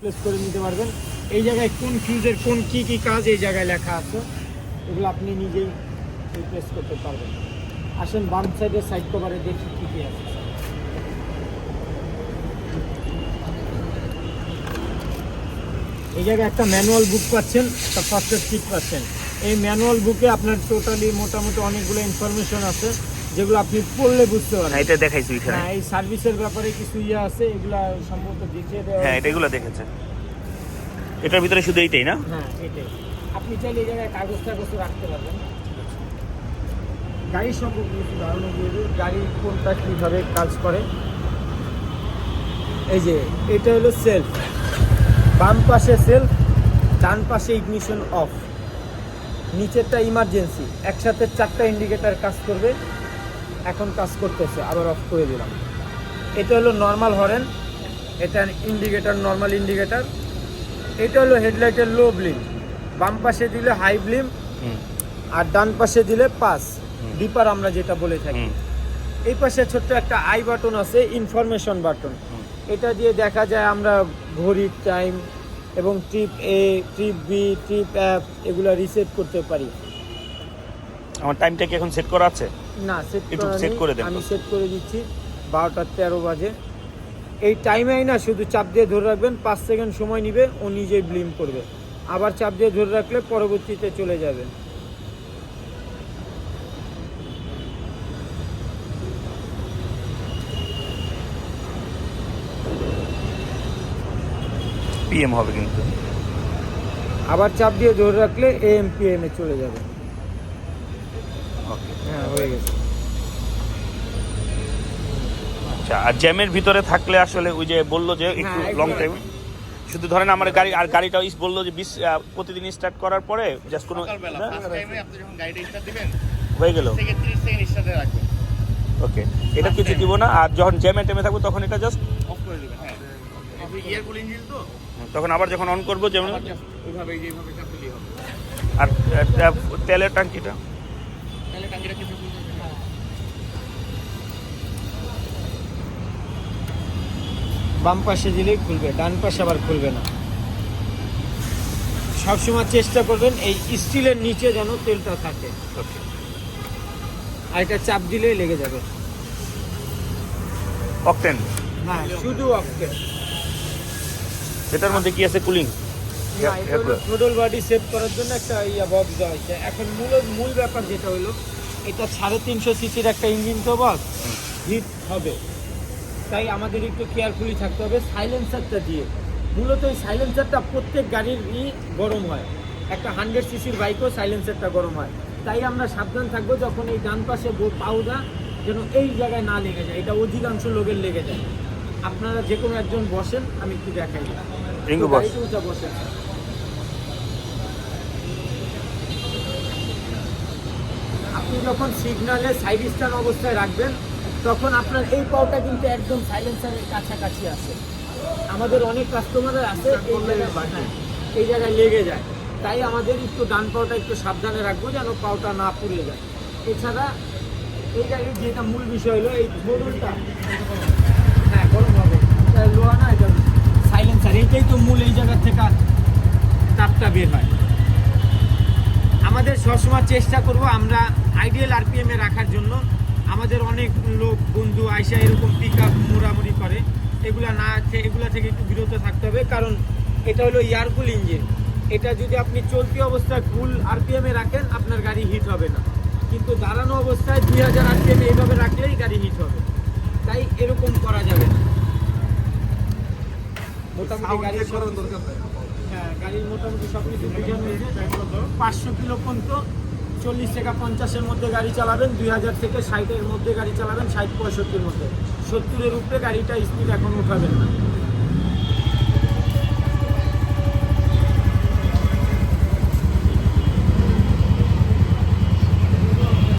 Place করে নিতে পারবেন। এই জায়গায় কোন ফিউজের কোন কি কি কাজ এই জায়গায় লেখা আছে, এগুলো আপনি নিজেই রিপ্লেস করতে পারবেন। আসেন বাম সাইডের সাইড কভারে দেখি কি কি আছে। এই জায়গায় একটা ম্যানুয়াল বুক পাচ্ছেন, একটা ফার্স্ট এড কিট পাচ্ছেন। এই ম্যানুয়াল বুকে আপনার টোটালি মোটামুটি অনেকগুলো ইনফরমেশন আছে। যেগুলো আপনি পড়লে বুঝতে পারবেন। এটা দেখাইছি ওইখানে। হ্যাঁ এই সার্ভিসের ব্যাপারে কিছু ইয়ে আছে এগুলা সম্ভবত দেখিয়ে দেওয়া হ্যাঁ এটা এগুলো দেখেছে এটার ভিতরে শুধু এইটাই না? হ্যাঁ এটাই। আপনি চাইলে এই জায়গায় কাগজ টাগজ রাখতে পারবেন। গাড়ি সম্পর্কে কিছু ধারণা দিয়ে দিই। গাড়ি কোনটা কীভাবে কাজ করে? এই যে এটা হলো সেলফ। বাম পাশে সেলফ ডান পাশে ইগনিশন অফ। নিচেরটা ইমার্জেন্সি। একসাথে চারটা ইন্ডিকেটার কাজ করবে। এখন কাজ করতেছে আবার অফ করে দিলাম। এটা হলো নর্মাল হরেন এটা ইন্ডিকেটার নর্মাল ইন্ডিকেটার এটা হলো হেডলাইটের লো ব্লিম বাম পাশে দিলে হাই ব্লিম আর ডান পাশে দিলে পাস ডিপার আমরা যেটা বলে থাকি। এই পাশে ছোট্ট একটা আই বাটন আছে ইনফরমেশন বাটন এটা দিয়ে দেখা যায় আমরা ঘড়ির টাইম এবং trip A trip B trip app এগুলো রিসেট করতে পারি। আমার টাইমটা কি এখন সেট করা আছে? না সেট একটু নেই। করে দেন আমি সেট করে দিচ্ছি বারোটা তেরো বাজে। এই টাইমেই না শুধু চাপ দিয়ে ধরে রাখবেন পাঁচ সেকেন্ড সময় নিবে ও নিজেই ব্লিম করবে। আবার চাপ দিয়ে ধরে রাখলে পরবর্তীতে চলে যাবে। পিএম হবে কিন্তু। আবার চাপ দিয়ে ধরে রাখলে এম পি এম এ চলে যাবে। হ্যাঁ হয়ে গেছে। আচ্ছা আর জ্যামের ভিতরে থাকলে আসলে ওই যে বলল যে একটু হ্যাঁ, লং টাইম শুধু ধরেন আমার গাড়ি আর গাড়িটা ইস বলল যে বিশ প্রতিদিন স্টার্ট করার পরে জাস্ট কোনো দিবেন হয়ে গেল। থেকে 30 সেকেন্ড স্টার্টে রাখবেন। ওকে এটা কিছু দিব না আর যখন জ্যামে টেমে থাকব তখন এটা জাস্ট অফ করে দিবেন হ্যাঁ। আপনি ইয়ার কুলিং ইঞ্জিন তো? তখন আবার যখন অন করব যেমন আর তেলের ট্যাঙ্কিটা? তাহলে বাম পাশে দিলেই খুলবে ডান পাশে আবার খুলবে না। সবসময় চেষ্টা করবেন এই স্টিলের নিচে যেন তেলটা থাকে। আর এটা চাপ দিলেই লেগে যাবে। অকটেন হ্যাঁ শুধু অক্টেন এটার মধ্যে কি আছে কুলিং এটা বডি সেভ করার জন্য একটা ইয়া বক্স দেওয়া হয়েছে। এখন মূল মূল ব্যাপার যেটা হলো এটা সাড়ে তিনশো সিসির একটা ইঞ্জিন তো বক্স হিট হবে। তাই আমাদের একটু কেয়ারফুলি থাকতে হবে সাইলেন্সারটা দিয়ে। মূলত এই সাইলেন্সারটা প্রত্যেক গাড়ির ই গরম হয়। একটা হান্ড্রেড সিসির বাইকও সাইলেন্সারটা গরম হয়। তাই আমরা সাবধান থাকব যখন এই ডান পাশে পাউডা যেন এই জায়গায় না লেগে যায়। এটা অধিকাংশ লোকের লেগে যায়। আপনারা যে কোনো একজন বসেন আমি একটু দেখাই। বস আপনি যখন সিগনালে সাইড স্ট্যান্ড অবস্থায় রাখবেন তখন আপনার এই পাওটা কিন্তু একদম সাইলেন্সারের কাছাকাছি আছে। আমাদের অনেক কাস্টমারের আছে এই জায়গায় হ্যাঁ, এই জায়গায় লেগে যায়। তাই আমাদের একটু ডান পাওটা একটু সাবধানে রাখব যেন পাওটা না পুড়ে যায়। এছাড়া এই জায়গায় যেটা মূল বিষয় হলো এই ধরুনটা হ্যাঁ গরম হবে। লোহা না এইটাই তো মূল এই জায়গা থেকে তাপটা বের হয়। আমাদের সবসময় চেষ্টা করব আমরা আইডিয়াল আরপিএমে রাখার জন্য। আমাদের অনেক লোক, বন্ধু আইসা এরকম পিক আপ মোড়ামুড়ি করে। এগুলা না এগুলা থেকে একটু বিরত থাকতে হবে। কারণ এটা হলো এয়ারকুল ইঞ্জিন এটা যদি আপনি চলতি অবস্থায় ফুল আরপিএমে রাখেন, আপনার গাড়ি হিট হবে না। কিন্তু দাঁড়ানো অবস্থায় দুই হাজার আরপিএম এইভাবে রাখলেই গাড়ি হিট হবে। তাই এরকম করা যাবে না। মোটামুটি হ্যাঁ গাড়ির মোটামুটি সব কিছু পাঁচশো কিলো পর্যন্ত চল্লিশ থেকে পঞ্চাশের মধ্যে গাড়ি চালাবেন দুই হাজার থেকে ষাটের মধ্যে গাড়ি চালাবেন ষাট পঁয়ষট্টির মধ্যে। সত্তরের উপরে গাড়িটা স্পিড এখন উঠাবেন না।